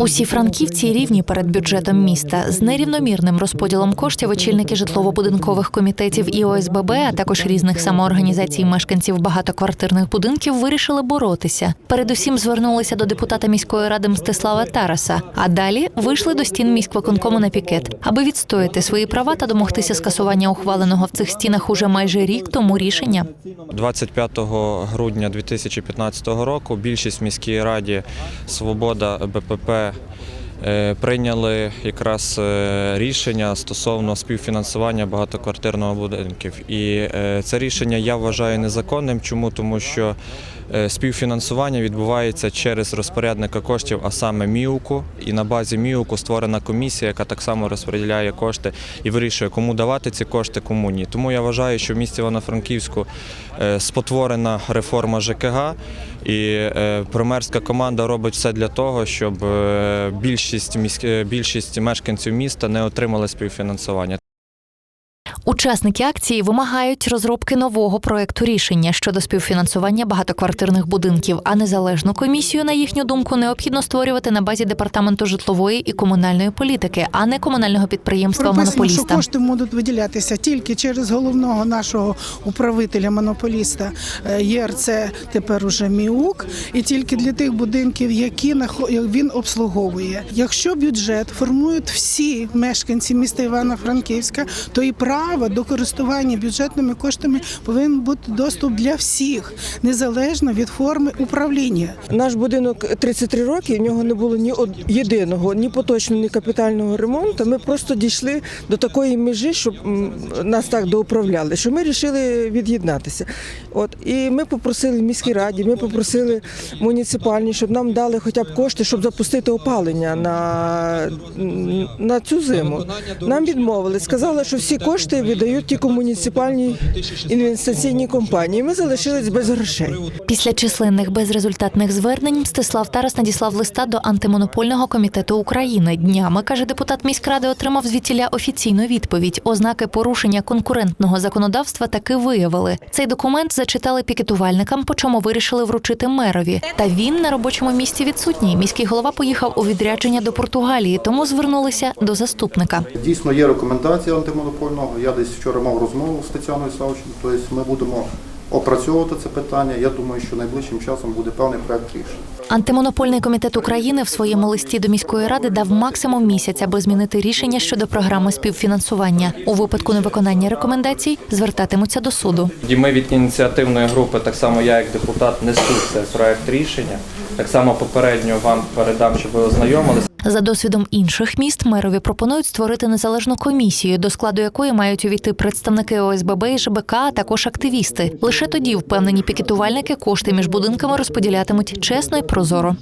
Усі франківці рівні перед бюджетом міста з нерівномірним розподілом коштів очільники житлово-будинкових комітетів і ОСББ, а також різних самоорганізацій мешканців багатоквартирних будинків вирішили боротися. Передусім звернулися до депутата міської ради Мстислава Тараса, а далі вийшли до стін міськвиконкому на пікет, аби відстояти свої права та домогтися скасування ухваленого в цих стінах уже майже рік тому рішення. 25 грудня 2015 року більшість міській раді Свобода БПП е, прийняли якраз е, рішення стосовно співфінансування багатоквартирного будинків. І е, це рішення я вважаю незаконним. Чому? Тому що співфінансування відбувається через розпорядника коштів, а саме МІУКу. І на базі МІУКу створена комісія, яка так само розподіляє кошти і вирішує, кому давати ці кошти, кому ні. Тому я вважаю, що в місті Івано-Франківську спотворена реформа ЖКГ, і е, прем'єрська команда робить все для того, щоб е, більшість е, більшість мешканців міста не отримали співфінансування. Учасники акції вимагають розробки нового проекту рішення щодо співфінансування багатоквартирних будинків, а незалежну комісію, на їхню думку, необхідно створювати на базі департаменту житлової і комунальної політики, а не комунального підприємства Прописано, що монополіста. кошти можуть виділятися тільки через головного нашого управителя монополіста ЄРЦ, тепер уже МІУК, і тільки для тих будинків, які він обслуговує. Якщо бюджет формують всі мешканці міста Івано-Франківська, то і право до користування бюджетними коштами повинен бути доступ для всіх, незалежно від форми управління. Наш будинок 33 роки, в нього не було ні єдиного, ні поточного, ні капітального ремонту. Ми просто дійшли до такої межі, щоб нас так доуправляли, що ми вирішили від'єднатися. От і ми попросили в міській раді, ми попросили муніципальні, щоб нам дали хоча б кошти, щоб запустити опалення на, на цю зиму. Нам відмовили, сказали, що всі кошти видають тільки муніципальні інвестиційні компанії. Ми залишились без грошей. Після численних безрезультатних звернень Мстислав Тарас надіслав листа до антимонопольного комітету України. Днями каже депутат міськради, отримав звідтіля офіційну відповідь. Ознаки порушення конкурентного законодавства таки виявили. Цей документ зачитали пікетувальникам, по чому вирішили вручити мерові. Та він на робочому місці відсутній. Міський голова поїхав у відрядження до Португалії, тому звернулися до заступника. Дійсно є рекомендація антимонопольного. Я десь вчора мав розмову з Тетяною Савченко. Тобто ми будемо опрацьовувати це питання. Я думаю, що найближчим часом буде певний проект рішення. Антимонопольний комітет України в своєму листі до міської ради дав максимум місяць, аби змінити рішення щодо програми співфінансування. У випадку невиконання рекомендацій звертатимуться до суду. Ми від ініціативної групи, так само я як депутат, несу цей проект рішення. Так само попередньо вам передам, щоб ви ознайомилися. За досвідом інших міст мерові пропонують створити незалежну комісію, до складу якої мають увійти представники ОСББ і ЖБК, а також активісти. Лише тоді впевнені пікетувальники кошти між будинками розподілятимуть чесно і прозоро.